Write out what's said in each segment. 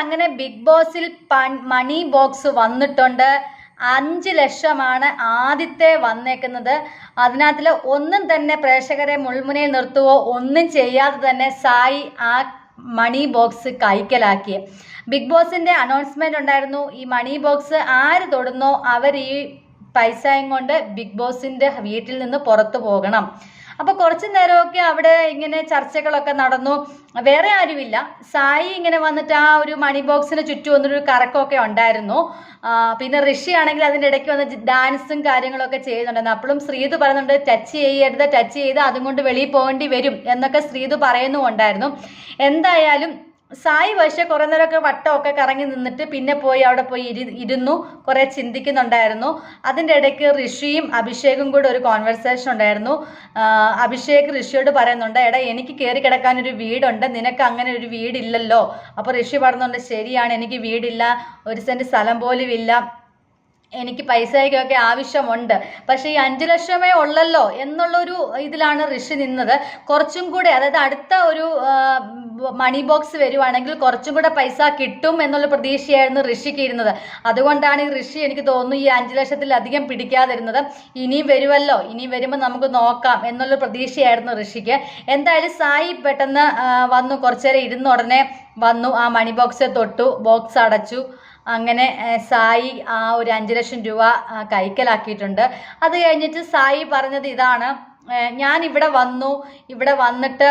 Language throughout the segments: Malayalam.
അങ്ങനെ ബിഗ് ബോസിൽ മണി ബോക്സ് വന്നിട്ടുണ്ട്. അഞ്ച് ലക്ഷമാണ് ആദ്യത്തെ വന്നേക്കുന്നത്. അതിനകത്തിൽ ഒന്നും തന്നെ പ്രേക്ഷകരെ മുൾമുനയിൽ നിർത്തുവോ ഒന്നും ചെയ്യാതെ തന്നെ സായി ആ മണി ബോക്സ് കൈക്കലാക്കി. ബിഗ് ബോസിന്റെ അനൗൺസ്മെന്റ് ഉണ്ടായിരുന്നു. ഈ മണി ബോക്സ് ആര് തൊടുന്നോ അവർ ഈ പൈസയും കൊണ്ട് ബിഗ് ബോസിന്റെ വീട്ടിൽ നിന്ന് പുറത്തു പോകണം. അപ്പൊ കുറച്ചു നേരമൊക്കെ അവിടെ ഇങ്ങനെ ചർച്ചകളൊക്കെ നടന്നു. വേറെ ആരുമില്ല. സായി ഇങ്ങനെ വന്നിട്ട് ആ ഒരു മണി ബോക്സിന് ചുറ്റും ഒരു കറക്കമൊക്കെ ഉണ്ടായിരുന്നു. പിന്നെ ഋഷി ആണെങ്കിൽ അതിന്റെ ഇടയ്ക്ക് വന്ന് ഡാൻസും കാര്യങ്ങളൊക്കെ ചെയ്യുന്നുണ്ടായിരുന്നു. അപ്പോഴും ശ്രീതു പറയുന്നുണ്ട് ടച്ച് ചെയ്യരുത് ടച്ച് ചെയ്ത് അതും കൊണ്ട് വെളിയിൽ പോകേണ്ടി വരും എന്നൊക്കെ ശ്രീതു പറയുന്നുമുണ്ടായിരുന്നു. എന്തായാലും സായി പക്ഷെ കുറേ നേരമൊക്കെ വട്ടമൊക്കെ കറങ്ങി നിന്നിട്ട് പിന്നെ പോയി അവിടെ പോയി ഇരി ഇരുന്നു കുറേ ചിന്തിക്കുന്നുണ്ടായിരുന്നു. അതിന്റെ ഇടയ്ക്ക് ഋഷിയും അഭിഷേകും കൂടെ ഒരു കോൺവെർസേഷൻ ഉണ്ടായിരുന്നു. അഭിഷേക് ഋഷിയോട് പറയുന്നുണ്ട് എടാ എനിക്ക് കയറി കിടക്കാൻ ഒരു വീടുണ്ട് നിനക്ക് അങ്ങനെ ഒരു വീടില്ലല്ലോ. അപ്പോൾ ഋഷി പറയുന്നുണ്ട് ശരിയാണ് എനിക്ക് വീടില്ല ഒരു സെന്റ് സ്ഥലം പോലും ഇല്ല. എനിക്ക് പൈസയ്ക്കൊക്കെ ആവശ്യമുണ്ട്. പക്ഷേ ഈ അഞ്ച് ലക്ഷമേ ഉള്ളല്ലോ എന്നുള്ളൊരു ഇതിലാണ് ഋഷി നിന്നത്. കുറച്ചും കൂടെ അതായത് അടുത്ത ഒരു മണി ബോക്സ് വരുവാണെങ്കിൽ കുറച്ചും കൂടെ പൈസ കിട്ടും എന്നുള്ള പ്രതീക്ഷയായിരുന്നു ഋഷിക്ക് ഇരുന്നത്. അതുകൊണ്ടാണ് ഈ ഋഷി എനിക്ക് തോന്നുന്നു ഈ അഞ്ച് ലക്ഷത്തിലധികം പിടിക്കാതിരുന്നത്. ഇനിയും വരുമല്ലോ ഇനിയും വരുമ്പോൾ നമുക്ക് നോക്കാം എന്നുള്ള പ്രതീക്ഷയായിരുന്നു ഋഷിക്ക്. എന്തായാലും സായി പെട്ടെന്ന് വന്നു. കുറച്ചേരം ഇരുന്ന ഉടനെ വന്നു. ആ മണി ബോക്സ് തൊട്ടു ബോക്സ് അടച്ചു. അങ്ങനെ സായി ആ ഒരു അഞ്ച് ലക്ഷം രൂപ കൈക്കലാക്കിയിട്ടുണ്ട്. അത് കഴിഞ്ഞിട്ട് സായി പറഞ്ഞത് ഇതാണ് ഞാൻ ഇവിടെ വന്നു ഇവിടെ വന്നിട്ട്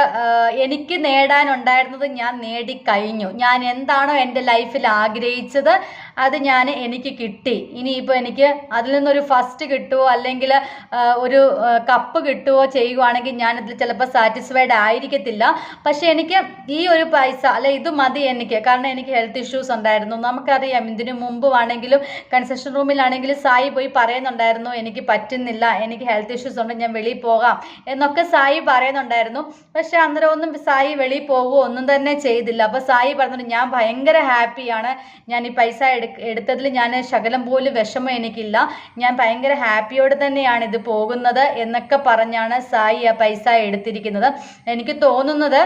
എനിക്ക് നേടാനുണ്ടായിരുന്നത് ഞാൻ നേടിക്കഴിഞ്ഞു. ഞാൻ എന്താണോ എന്റെ ലൈഫിൽ ആഗ്രഹിച്ചത് അത് ഞാൻ എനിക്ക് കിട്ടി. ഇനിയിപ്പോൾ എനിക്ക് അതിൽ നിന്നൊരു ഫസ്റ്റ് കിട്ടുമോ അല്ലെങ്കിൽ ഒരു കപ്പ് കിട്ടുമോ ചെയ്യുവാണെങ്കിൽ ഞാനതിൽ ചിലപ്പോൾ സാറ്റിസ്ഫൈഡ് ആയിരിക്കത്തില്ല. പക്ഷേ എനിക്ക് ഈ ഒരു പൈസ അല്ലെ ഇത് മതി എനിക്ക്. കാരണം എനിക്ക് ഹെൽത്ത് ഇഷ്യൂസ് ഉണ്ടായിരുന്നു. നമുക്കറിയാം ഇതിനു മുമ്പ് ആണെങ്കിലും കൺസെഷൻ റൂമിലാണെങ്കിലും സായി പോയി പറയുന്നുണ്ടായിരുന്നു എനിക്ക് പറ്റുന്നില്ല എനിക്ക് ഹെൽത്ത് ഇഷ്യൂസ് ഉണ്ട് ഞാൻ വെളിയിൽ പോകാം. എന്നൊക്കെ സായി പറയുന്നുണ്ടായിരുന്നു. പക്ഷേ അന്നേരം ഒന്നും സായി വെളിയിൽ പോകുമോ ഒന്നും തന്നെ ചെയ്തില്ല. അപ്പോൾ സായി പറഞ്ഞിട്ട് ഞാൻ ഭയങ്കര ഹാപ്പിയാണ് ഞാൻ ഈ പൈസ എടു എടുത്തതിൽ ഞാൻ ശകലം പോലും വിഷമം എനിക്കില്ല. ഞാൻ ഭയങ്കര ഹാപ്പിയോടെ തന്നെയാണ് ഇത് പോകുന്നത് എന്നൊക്കെ പറഞ്ഞാണ് സായി ആ പൈസ എടുത്തിരിക്കുന്നത്. എനിക്ക് തോന്നുന്നത്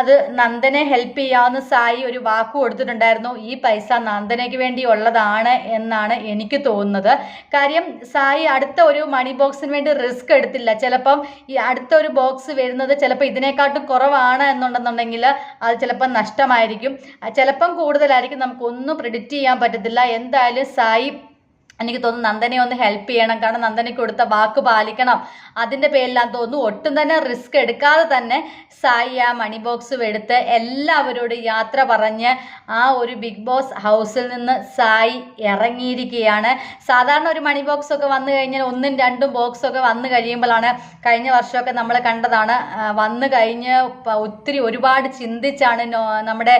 അത് നന്ദനെ ഹെൽപ്പ് ചെയ്യാമെന്ന് സായി ഒരു വാക്ക് കൊടുത്തിട്ടുണ്ടായിരുന്നു. ഈ പൈസ നന്ദനയ്ക്ക് വേണ്ടി ഉള്ളതാണ് എന്നാണ് എനിക്ക് തോന്നുന്നത്. കാര്യം സായി അടുത്ത ഒരു മണി ബോക്സിന് വേണ്ടി റിസ്ക് എടുത്തില്ല. ചിലപ്പം ഈ അടുത്ത ഒരു ബോക്സ് വരുന്നത് ചിലപ്പോൾ ഇതിനെക്കാട്ടും കുറവാണ് എന്നുണ്ടെന്നുണ്ടെങ്കിൽ അത് ചിലപ്പം നഷ്ടമായിരിക്കും. ചിലപ്പം കൂടുതലായിരിക്കും. നമുക്കൊന്നും പ്രിഡിക്റ്റ് ചെയ്യാൻ പറ്റത്തില്ല. എന്തായാലും സായി എനിക്ക് തോന്നുന്നു നന്ദനെ ഒന്ന് ഹെൽപ്പ് ചെയ്യണം. കാരണം നന്ദനെ കൊടുത്ത വാക്ക് പാലിക്കണം. അതിന്റെ പേരിലാന്ന് തോന്നുന്നു ഒട്ടും തന്നെ റിസ്ക് എടുക്കാതെ തന്നെ സായി ആ മണി ബോക്സും എടുത്ത് എല്ലാവരോടും യാത്ര പറഞ്ഞ് ആ ഒരു ബിഗ് ബോസ് ഹൗസിൽ നിന്ന് സായി ഇറങ്ങിയിരിക്കുകയാണ്. സാധാരണ ഒരു മണി ബോക്സ് ഒക്കെ വന്നു കഴിഞ്ഞാൽ ഒന്നും രണ്ടും ബോക്സ് ഒക്കെ വന്നു കഴിയുമ്പോഴാണ് കഴിഞ്ഞ വർഷമൊക്കെ നമ്മൾ കണ്ടതാണ്. വന്നു കഴിഞ്ഞ് ഒത്തിരി ഒരുപാട് ചിന്തിച്ചാണ് നമ്മുടെ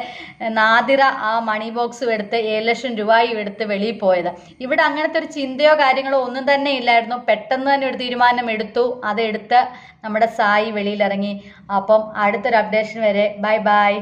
നാദിറ ആ മണി ബോക്സും എടുത്ത് ഏഴ് ലക്ഷം രൂപയും എടുത്ത് വെളിയിൽ പോയത്. ഇവിടെ അങ്ങനത്തെ ഒരു ചിന്തയോ കാര്യങ്ങളോ ഒന്നും തന്നെ ഇല്ലായിരുന്നു. പെട്ടെന്ന് തന്നെ ഒരു തീരുമാനം എടുത്തു. അതെടുത്ത് നമ്മുടെ സായി വെളിയിലിറങ്ങി. അപ്പം അടുത്തൊരു അപ്ഡേഷൻ വരെ. Bye bye